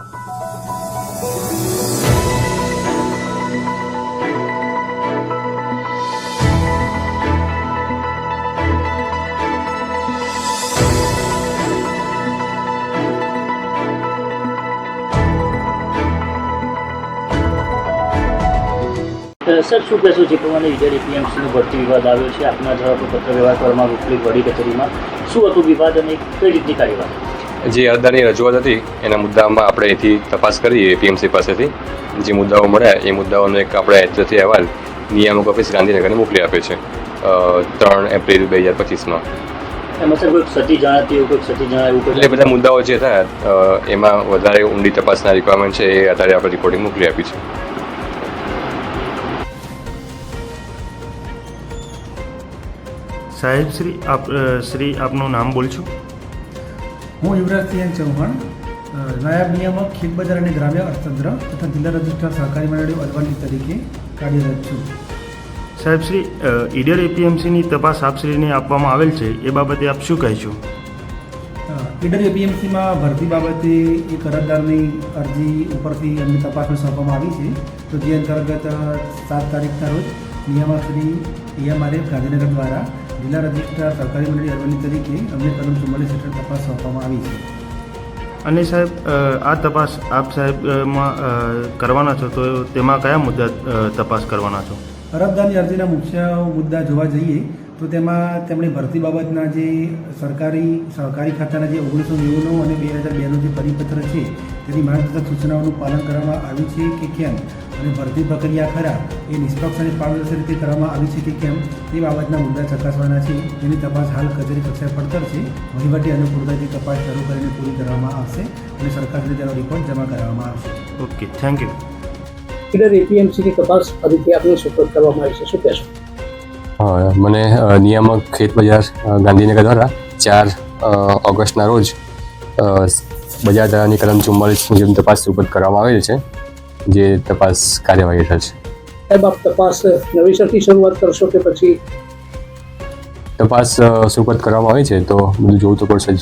Sir, શું કહેશો? જે પ્રમાણે ઈડર એપીએમસીનો ભરતી વિવાદ આવ્યો છે, આપના દ્વારા પત્ર વ્યવહાર કરવામાં વિપરીત વડી કચેરીમાં. શું હતું વિવાદ અને કઈ રીતની કાર્યવાહી? જે અરજદારની રજૂઆત હતી એના મુદ્દામાં આપણે એથી તપાસ કરીએ એપીએમસી પાસેથી. જે મુદ્દાઓ મળ્યા એ મુદ્દાઓનો એક આપણે એચઓથી અહેવાલ નિયામક ઓફિસ ગાંધીનગરને મોકલી આપે છે ત્રણ એપ્રિલ બે હજાર પચીસમાં. એટલે બધા મુદ્દાઓ જે હતા એમાં વધારે ઊંડી તપાસના રિક્વાયરમેન્ટ છે એ આધારે આપણે રિપોર્ટિંગ મોકલી આપી છે. સાહેબ શ્રી આપ શ્રી આપનું નામ બોલશો? હું યુવરાજસિંહ ચૌહાણ નાયબ નિયામક ખેત બજાર અને ગ્રામ્ય અર્થતંત્ર તથા જિલ્લા રજિસ્ટ્રાર સહકારી મંડળીઓ અરવલ્લી તરીકે કાર્યરત છું. સાહેબ શ્રી ઈડર એપીએમસીની તપાસ આપશ્રીને આપવામાં આવેલ છે એ બાબતે આપ શું કહેશો ઈડર એપીએમસીમાં ભરતી બાબતે એક અરજદારની અરજી ઉપરથી અમને તપાસને સોંપવામાં આવી છે. તો જે અંતર્ગત સાત તારીખના રોજ નિયામક શ્રી એએમઆરએફ ગાંધીનગર દ્વારા જિલ્લા રજિસ્ટ્રાર સહકારી મંડળી અરવલ્લી તરીકે અમને કલમ ચુમ્માલીસ હેઠળ તપાસ સોંપવામાં આવી છે. અને સાહેબ આ તપાસ આપ સાહેબ અ, માં અ, કરવાના છો તો તેમાં કયા મુદ્દા તપાસ કરવાના છો? અરજદારની અરજીના મુખ્ય મુદ્દા જોવા જઈએ તો તેમાં તેમણે ભરતી બાબતના જે સરકારી સહકારી ખાતાના જે ઓગણીસો નેવું અને બે હજાર બેનું જે પરિપત્ર છે તેની માર્ગદર્શક સૂચનાઓનું પાલન કરવામાં આવ્યું છે કે કેમ? અને ભરતી પ્રક્રિયા ખરા એ નિષ્પક્ષ અને પારદર્શક રીતે કરવામાં આવી છે કે કેમ તે બાબતના મુદ્દા ચકાસવાના છે. તેની તપાસ હાલ કચેરી કક્ષાએ પડતર છે. વહીવટી અનુકૂળતાથી તપાસ શરૂ કરીને પૂરી કરવામાં આવશે અને સરકારને તેનો રિપોર્ટ જમા કરવામાં આવશે. ઓકે થેન્ક યુ ઈડર એપીએમસીની તપાસ ફરીથી આપને સુપરત કરવામાં આવી છે. શું કહેશો? હા, મને નિયામક ખેત બજાર ગાંધીનગર દ્વારા ચાર ઓગસ્ટના રોજ બજાર ધારાની કલમ ચુમ્માલીસ મુજબ તપાસ સુપરત કરવામાં આવેલ છે. જે તપાસ કાર્યવાહી હેઠળ છે. સાહેબ આપ તપાસ નવેસરથી શરૂઆત કરશો કે પછી? તપાસ અ, સુપરત કરવામાં આવી છે તો બધું જોવું તો પડશે જ.